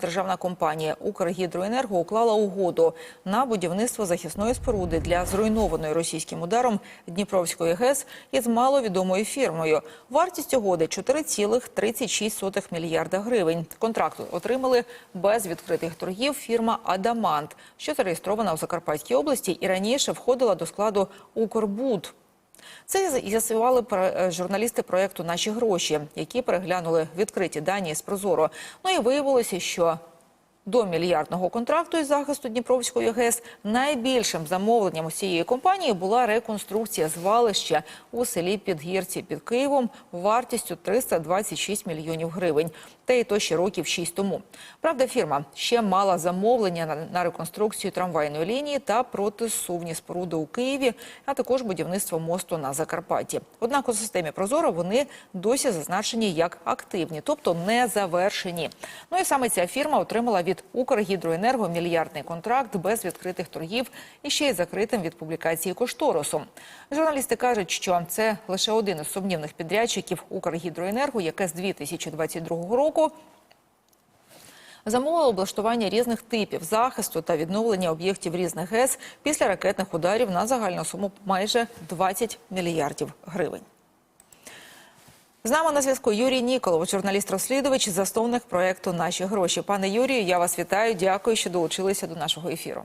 Державна компанія Укргідроенерго уклала угоду на будівництво захисної споруди для зруйнованої російським ударом Дніпровської ГЕС із маловідомою фірмою. Вартість угоди 4,36 мільярда гривень. Контракт отримали без відкритих торгів фірма Адамант, що зареєстрована у Закарпатській області і раніше входила до складу Укрбуд. Це з'ясували про- журналісти проєкту Наші гроші, які переглянули відкриті дані з Прозоро. Ну і виявилося, що до мільярдного контракту із захисту Дніпровської ГЕС найбільшим замовленням усієї компанії була реконструкція звалища у селі Підгірці під Києвом вартістю 326 мільйонів гривень. Та й то ще років шість тому. Правда, фірма ще мала замовлення на, на реконструкцію трамвайної лінії та протисувні споруди у Києві, а також будівництво мосту на Закарпатті. Однак у системі Прозоро вони досі зазначені як активні, тобто не завершені. Ну і саме ця фірма отримала від Укргідроенерго мільярдний контракт без відкритих торгів і ще й закритим від публікації кошторису. Журналісти кажуть, що це лише один із сумнівних підрядчиків Укргідроенерго, яке з 2022 року замовило облаштування різних типів захисту та відновлення об'єктів різних ГЕС після ракетних ударів на загальну суму майже 20 мільярдів гривень. З нами на зв'язку Юрій Ніколов, журналіст-розслідувач, засновник проєкту Наші гроші. Пане Юрію, я вас вітаю. Дякую, що долучилися до нашого ефіру.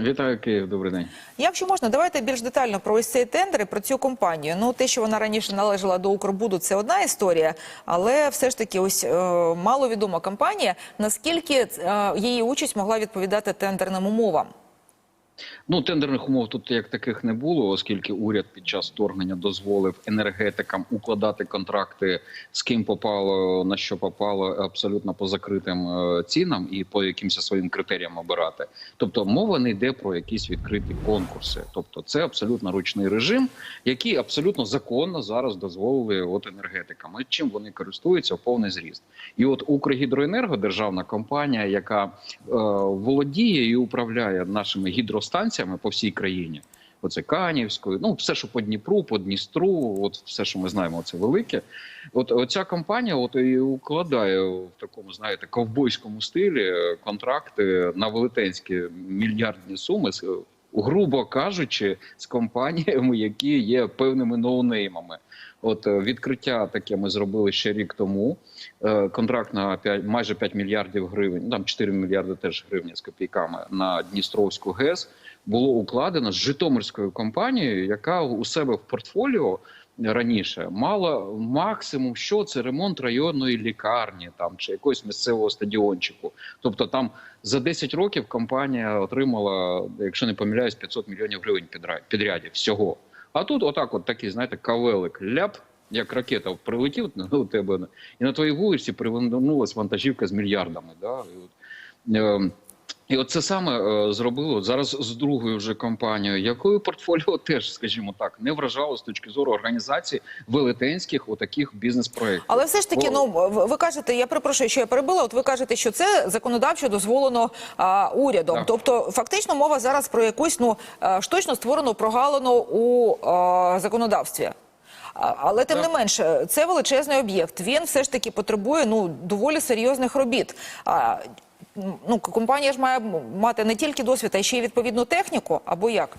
Вітаю Київ, добрий день. Якщо можна, давайте більш детально про ось цей тендер і про цю компанію. Ну, те, що вона раніше належала до Укрбуду, це одна історія, але все ж таки, ось е, маловідома компанія. Наскільки е, її участь могла відповідати тендерним умовам? Ну тендерних умов тут як таких не було, оскільки уряд під час вторгнення дозволив енергетикам укладати контракти з ким попало на що попало абсолютно по закритим е, цінам і по якимось своїм критеріям обирати. Тобто мова не йде про якісь відкриті конкурси. Тобто, це абсолютно ручний режим, який абсолютно законно зараз дозволили от енергетикам. І чим вони користуються в повний зріст. І от Укргідроенерго, державна компанія, яка е, володіє і управляє нашими гідростанціями по всій країні. Оце Канівською, ну все, що по Дніпру, по Дністру, от все, що ми знаємо, це велике. От ця компанія, от і укладає в такому, знаєте, ковбойському стилі е, контракти на велетенські мільярдні суми, грубо кажучи, з компаніями, які є певними ноунеймами. От е, відкриття таке ми зробили ще рік тому. Е, Контракт на 5, майже 5 мільярдів гривень, ну, там 4 мільярди теж гривні з копійками на Дністровську ГЕС було укладено з Житомирською компанією, яка у себе в портфоліо раніше мала максимум, що це ремонт районної лікарні там чи якогось місцевого стадіончику. Тобто там за 10 років компанія отримала, якщо не помиляюсь, 500 мільйонів гривень підрядів всього. А тут, отак, от такий, знаєте, кавелик ляп. Як ракета прилетів у тебе, і на твоїй вулиці привернулась вантажівка з мільярдами. Да? І от, е, і от це саме е, зробило зараз з другою вже компанією, якою портфоліо теж, скажімо так, не вражало з точки зору організації велетенських отаких бізнес-проєктів. Але все ж таки, ну ви кажете, я перепрошую, що я перебила. От ви кажете, що це законодавчо дозволено а, урядом. Так. Тобто, фактично, мова зараз про якусь ну штучно створену прогалину у а, законодавстві. Але тим не менше, це величезний об'єкт. Він все ж таки потребує ну доволі серйозних робіт. Ну компанія ж має мати не тільки досвід, а ще й відповідну техніку, або як?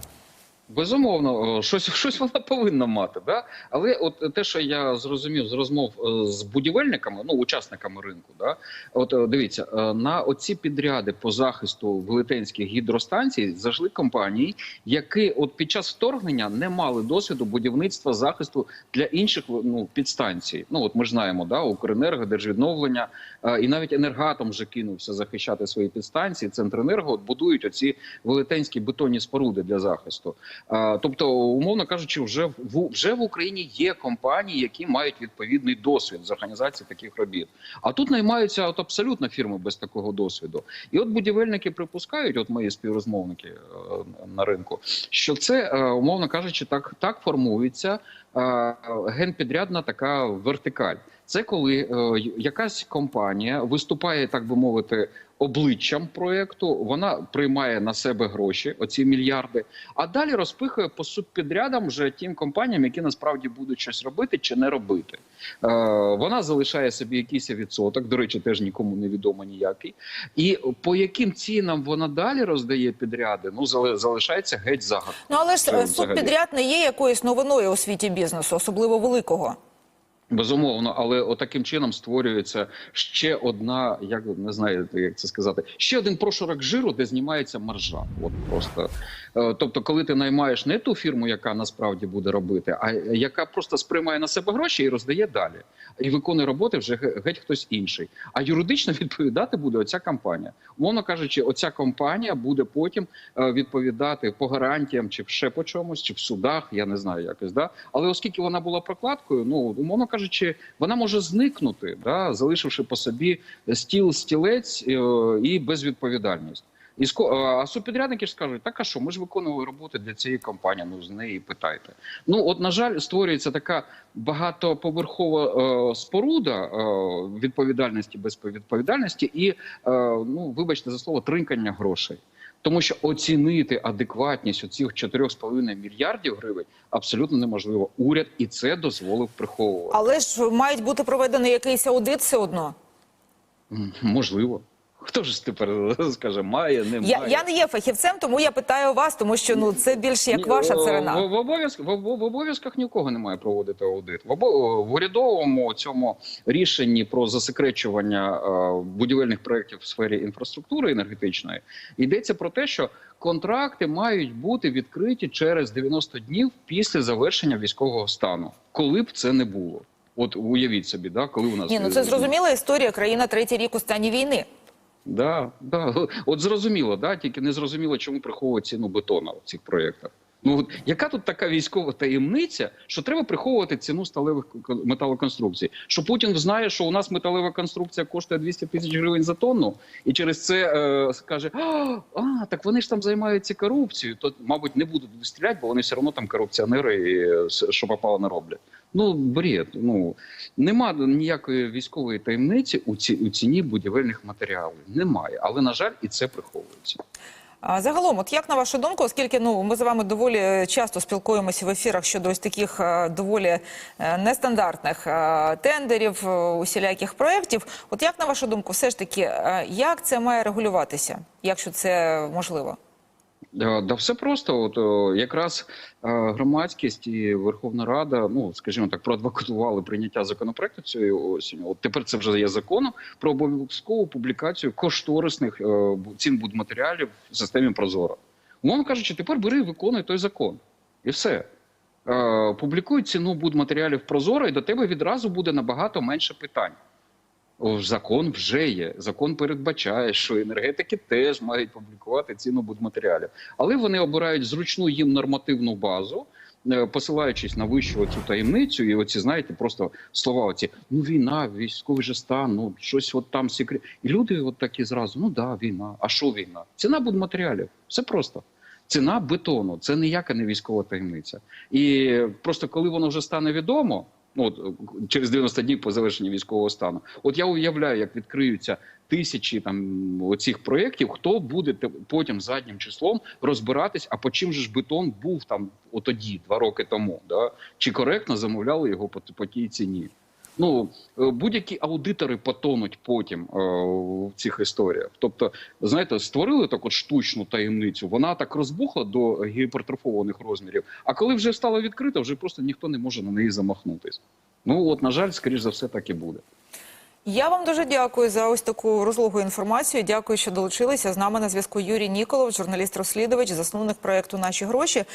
Безумовно, е, щось щось вона повинна мати, да але от те, що я зрозумів з розмов е, з будівельниками, ну учасниками ринку, да от е, дивіться на оці підряди по захисту велетенських гідростанцій зайшли компанії, які от під час вторгнення не мали досвіду будівництва захисту для інших ну підстанцій. Ну от ми ж знаємо, да Укренерго, Держвідновлення і навіть енергатом вже кинувся захищати свої підстанції. Центренерго от будують оці велетенські бетонні споруди для захисту. Тобто, умовно кажучи, вже в вже в Україні є компанії, які мають відповідний досвід з організації таких робіт. А тут наймаються от абсолютно фірми без такого досвіду. І от будівельники припускають, от мої співрозмовники е, на ринку, що це е, умовно кажучи, так, так формується е, генпідрядна така вертикаль. Це коли е, якась компанія виступає, так би мовити, обличчям проекту. Вона приймає на себе гроші, оці мільярди, а далі розпихує по субпідрядам вже тим компаніям, які насправді будуть щось робити чи не робити. Е, вона залишає собі якийсь відсоток. До речі, теж нікому не відомо ніякий. І по яким цінам вона далі роздає підряди, ну залишається геть загадкою. Ну але ж е, субпідряд не є якоюсь новиною у світі бізнесу, особливо великого. Безумовно, але отаким чином створюється ще одна, як не знаю, як це сказати, ще один прошарок жиру, де знімається маржа. От просто Е, тобто, коли ти наймаєш не ту фірму, яка насправді буде робити, а яка просто сприймає на себе гроші і роздає далі, і виконує роботи вже геть хтось інший. А юридично відповідати буде оця компанія. Умовно кажучи, оця компанія буде потім е, відповідати по гарантіям, чи ще по чомусь, чи в судах, я не знаю, якось да. Але оскільки вона була прокладкою, ну умовно кажучи, вона може зникнути, да, залишивши по собі стіл, стілець е, і безвідповідальність. І ско- а субпідрядники ж скажуть, так а що, ми ж виконували роботи для цієї компанії, ну з неї питайте. Ну от на жаль, створюється така багатоповерхова е, споруда е, відповідальності без відповідальності, і е, ну вибачте за слово тринкання грошей. Тому що оцінити адекватність оцих 4,5 мільярдів гривень абсолютно неможливо. Уряд і це дозволив приховувати. Але ж мають бути проведений якийсь аудит все одно. Можливо. Хто ж тепер скаже, має, немає? Я, я не є фахівцем, тому я питаю вас, тому що ну це більш як ваша е, В, царина. в, обов'язк- в, в, в обов'язках нікого немає проводити аудит. В, обо- в урядовому цьому рішенні про засекречування е, будівельних проєктів в сфері інфраструктури енергетичної йдеться про те, що контракти мають бути відкриті через 90 днів після завершення військового стану, коли б це не було. От уявіть собі, да, коли у нас Ні, ну це зрозуміла історія. Країна третій рік у стані війни. Да, да. От зрозуміло, да, тільки не зрозуміло, чому приховують ціну бетону в цих проєктах. Ну от яка тут така військова таємниця, що треба приховувати ціну сталевих металоконструкцій? Що Путін знає, що у нас металева конструкція коштує 200 тисяч гривень за тонну, і через це е, скаже: а, а, так вони ж там займаються корупцією. То, мабуть, не будуть стріляти, бо вони все одно там корупціонери, і, е, що попало не роблять. Ну, бред. Ну нема ніякої військової таємниці у ці у ціні будівельних матеріалів. Немає, але на жаль, і це приховується. Загалом, от як на вашу думку, оскільки ну ми з вами доволі часто спілкуємося в ефірах щодо ось таких е, доволі е, нестандартних е, тендерів, усіляких проєктів, от як на вашу думку, все ж таки, як це має регулюватися, якщо це можливо? Е, Да, все просто. От е, якраз е, громадськість і Верховна Рада, ну скажімо так, проадвокатували прийняття законопроекту цієї осінь. От тепер це вже є законом про обов'язкову публікацію кошторисних е, бу- цін будматеріалів в системі Прозоро. Умовно кажучи, тепер бери виконуй той закон, і все. Е, Публікуй ціну будматеріалів Прозоро, і до тебе відразу буде набагато менше питань. Закон вже є. Закон передбачає, що енергетики теж мають публікувати ціну будматеріалів. Але вони обирають зручну їм нормативну базу, е, посилаючись на вищу цю таємницю, і оці, знаєте, просто слова оці, ну війна, військовий же стан, ну щось от там секрет. І люди от такі зразу, ну да, війна. А що війна? Ціна будматеріалів. Все просто. Ціна бетону це ніяка не військова таємниця. І просто коли воно вже стане відомо, ну от через 90 днів по завершенні військового стану, от я уявляю, як відкриються тисячі там оцих проєктів, хто буде потім заднім числом розбиратись, а по чим же ж бетон був там отоді, два роки тому, да? чи коректно замовляли його по, по тій ціні. Ну е, будь-які аудитори потонуть потім е, в цих історіях. Тобто, знаєте, створили таку штучну таємницю. Вона так розбухла до гіпертрофованих розмірів. А коли вже стало відкрито, вже просто ніхто не може на неї замахнутись. Ну от на жаль, скоріш за все, так і буде. Я вам дуже дякую за ось таку розлогу інформацію. Дякую, що долучилися. З нами на зв'язку Юрій Ніколов, журналіст-розслідувач, засновник проєкту Наші гроші.